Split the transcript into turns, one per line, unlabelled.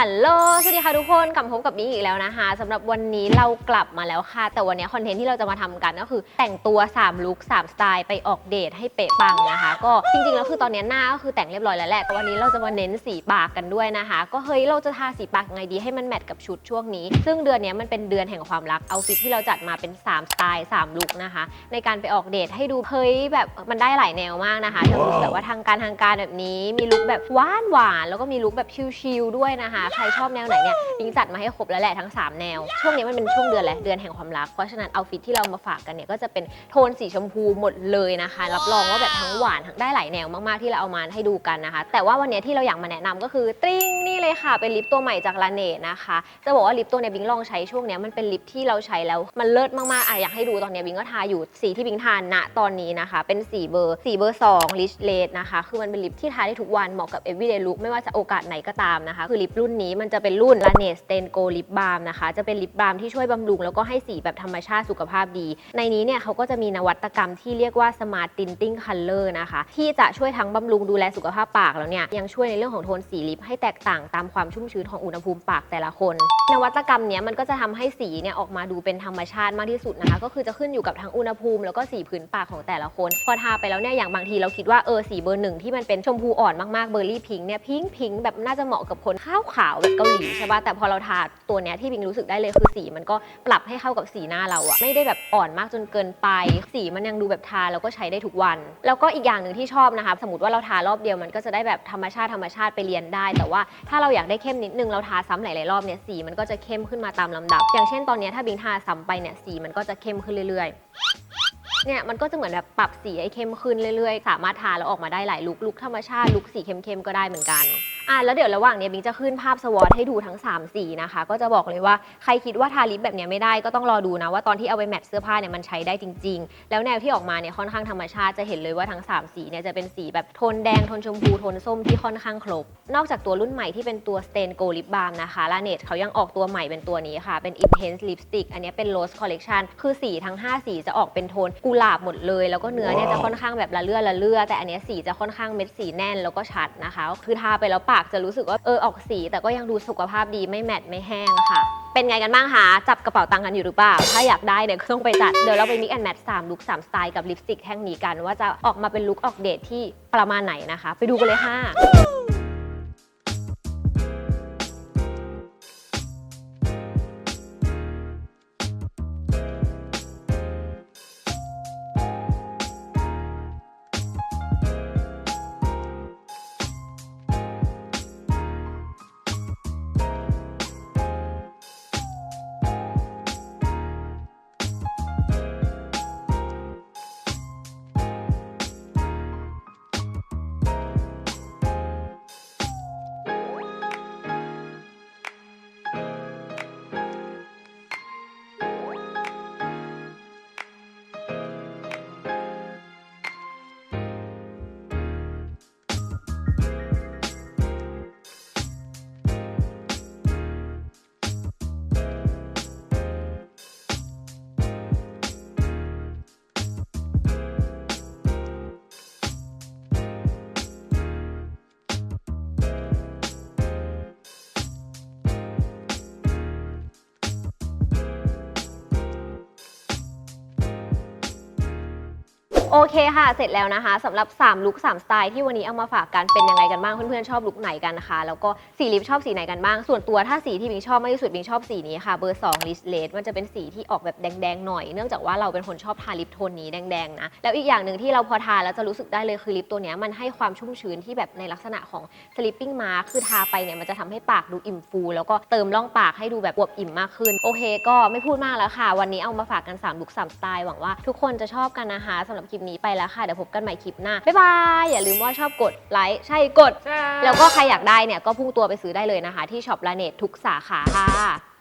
ฮัลโหล สวัสดีค่ะทุกคน กลับพบกับมิ้งอีกแล้วนะคะสำหรับวันนี้เรากลับมาแล้วค่ะ แต่วันนี้คอนเทนต์ที่เราจะมาทำกันก็คือ แต่งตัว3ลุค3สไตล์ไปออกเดทให้เป๊ะปังนะคะ ก็จริงๆแล้วคือตอนนี้หน้าก็คือแต่งเรียบร้อยแล้วแหละแต่วันนี้เราจะมาเน้นสีปากกันด้วยนะคะ ก็เฮ้ยเราจะทาสีปากยังไงดีให้มันแมทกับชุดช่วงนี้ ซึ่งเดือนนี้มันเป็นเดือนแห่งความรัก เอาฟิตที่เราจัดมาเป็น3สไตล์3ลุคนะคะ ในการไปออกเดทให้ดูเฮ้ยแบบมันได้หลายแนวมากนะคะทั้งลุคแบบว่าทางการทางการแบบนี้ มีลุคแบบหวานหวานแล้วก็มีลุคแบบชิลๆด้วยนะคะใครชอบแนวไหนเนี่ยบิงจัดมาให้ครบแล้วแหละทั้ง 3 แนว ช่วงนี้มันเป็นช่วงเดือนแหละเดือนแห่งความรัก เพราะฉะนั้นเอาฟิตที่เรามาฝากกันเนี่ยก็จะเป็นโทนสีชมพูหมดเลยนะคะ รับรองว่าแบบทั้งหวานทั้งได้หลายแนวมากๆที่เราเอามาให้ดูกันนะคะ แต่ว่าวันนี้ที่เราอยากมาแนะนำก็คือตริ้งนี่เลยค่ะ เป็นลิปตัวใหม่จากลาเนตนะคะ จะบอกว่าลิปตัวเนี้ยบิงลองใช้ช่วงนี้มันเป็นลิปที่เราใช้แล้วมันเลิศมากๆอะอยากให้ดูตอนนี้บิงก็ทาอยู่สีที่บิงทานณตอนนี้นะคะ เป็นสีเบอร์สีเบอร์2 Rich Red นะคะคือมันเป็นลิปที่ทาได้ทุกวันเหมาะกับ everyday look ไม่ว่าจะโอกาสไหนก็ตามนะคะคือลิปรุ่่นนี้มันจะเป็นรุ่น Laneige Stain Go Lip Balm นะคะ จะเป็นลิปบาล์มที่ช่วยบำรุงแล้วก็ให้สีแบบธรรมชาติสุขภาพดี ในนี้เนี่ยเขาก็จะมีนวัตกรรมที่เรียกว่า Smart Tinting Color นะคะ ที่จะช่วยทั้งบำรุงดูแลสุขภาพปากแล้วเนี่ยยังช่วยในเรื่องของโทนสีลิปให้แตกต่างตามความชุ่มชื้นของอุณหภูมิปากแต่ละคน นวัตกรรมเนี้ยมันก็จะทำให้สีเนี่ยออกมาดูเป็นธรรมชาติมากที่สุดนะคะ ก็คือจะขึ้นอยู่กับทั้งอุณหภูมิ แล้วก็สีพื้นปากของแต่ละคน พอทาไปแล้วเนี่ยอย่างบางทีเราคิดว่าเออสีเบอร์หนึ่งที่มันเป็นชมพูอ่อนมากๆเบอร์รี่พิงค์เนี่ยพิงค์พิงค์แบบน่าจะเหมาะกับคนขาวขาวแบบเกาหลีใช่ป่ะแต่พอเราทาตัวเนี้ยที่บิงรู้สึกได้เลยคือสีมันก็ปรับให้เข้ากับสีหน้าเราอะไม่ได้แบบอ่อนมากจนเกินไป สีมันยังดูแบบทาแล้วก็ใช้ได้ทุกวัน แล้วก็อีกอย่างหนึ่งที่ชอบนะคะสมมติว่าเราทารอบเดียวมันก็จะได้แบบธรรมชาติธรรมชาติไปเรียนได้ แต่ว่าถ้าเราอยากได้เข้มนิดนึงเราทาซ้ำหลายๆรอบเนี่ยสีมันก็จะเข้มขึ้นมาตามลำดับ อย่างเช่นตอนเนี้ยถ้าบิงทาซ้ำไปเนี่ยสีมันก็จะเข้มขึ้นเรื่อยๆ เนี่ยมันก็จะเหมือนแบบปรับสีให้เข้มขึ้นเรื่อยๆ สามารถทาแล้วออกมาได้หลายลุคลุคธรรมชาติลุคสีเข้มๆก็ได้เหมือนกัน อะแล้วเดี๋ยวระหว่างเนี้ยบิงจะขึ้นภาพสวอตให้ดูทั้ง 3 สีนะคะ ก็จะบอกเลยว่าใครคิดว่าทาลิปแบบเนี้ยไม่ได้ก็ต้องรอดูนะ ว่าตอนที่เอาไปแมทเสื้อผ้าเนี่ยมันใช้ได้จริง ๆ แล้วแนวที่ออกมาเนี่ยค่อนข้างธรรมชาติจะเห็นเลยว่าทั้ง 3 สีเนี่ยจะเป็นสีแบบโทนแดงโทนชมพูโทนส้มที่ค่อนข้างครบ นอกจากตัวรุ่นใหม่ที่เป็นตัว Stain Go Lip Balm นะคะลาเนตเขายังออกตัวใหม่เป็นตัวนี้ค่ะ เป็น Intense Lipstick อันนี้เป็น Rose Collection คือสีทั้ง 5 สีจะออกเป็นโทนกุหลาบหมดเลย แล้วก็เนื้อเนี่ยจะค่อนข้างแบบละเลื่อละเลื่อแต่อันนี้สีจะค่อนข้างเม็ดสีแน่นแล้วก็ชัดนะคะ คือทาไปแล้วปากจะรู้สึกว่าเออออกสี แต่ก็ยังดูสุขภาพดีไม่แมตต์ไม่แห้งค่ะ เป็นไงกันบ้างคะจับกระเป๋าตังค์กันอยู่หรือเปล่า ถ้าอยากได้เนี่ยก็ต้องไปจัด เดี๋ยวเราไปมิกแอนแมทสามลุคสามสไตล์กับลิปสติกแท่งนี้กัน ว่าจะออกมาเป็นลุคออกเดทที่ประมาณไหนนะคะ ไปดูกันเลยค่ะ โอเคค่ะ เสร็จแล้วนะคะสำหรับ 3 ลุค3สไตล์ที่วันนี้เอามาฝากกันเป็นยังไงกันบ้าง เพื่อนๆชอบลุคไหนกันนะคะ แล้วก็สีลิปชอบสีไหนกันบ้าง ส่วนตัวถ้าสีที่บิงชอบมากที่สุดบิงชอบสีนี้ค่ะ เบอร์2 Rich Red มันจะเป็นสีที่ออกแบบแดงๆหน่อย เนื่องจากว่าเราเป็นคนชอบทาลิปโทนนี้แดงๆนะ แล้วอีกอย่างหนึ่งที่เราพอทาแล้วจะรู้สึกได้เลยคือลิปตัวนี้มันให้ความชุ่มชื้นที่แบบในลักษณะของ sleeping mask คือทาไปเนี่ยมันจะทำให้ปากดูอิ่มฟู แล้วก็เติมร่องปากให้ดูแบบอวบอิ่มมากขึ้น โอเค ก็ไม่พูดมากแล้วค่ะ วันนี้เอามาฝากกัน3ลุค3สไตล์หวังว่าทุกคนจะชอบกันนะคะสำหรับลิปนี้ไปแล้วค่ะ เดี๋ยวพบกันใหม่คลิปหน้า บ๊ายบาย อย่าลืมว่าชอบกดไลค์ ใช่กด แล้วก็ใครอยากได้เนี่ยก็พุ่งตัวไปซื้อได้เลยนะคะ ที่ช็อปลาเน็ตทุกสาขาค่ะ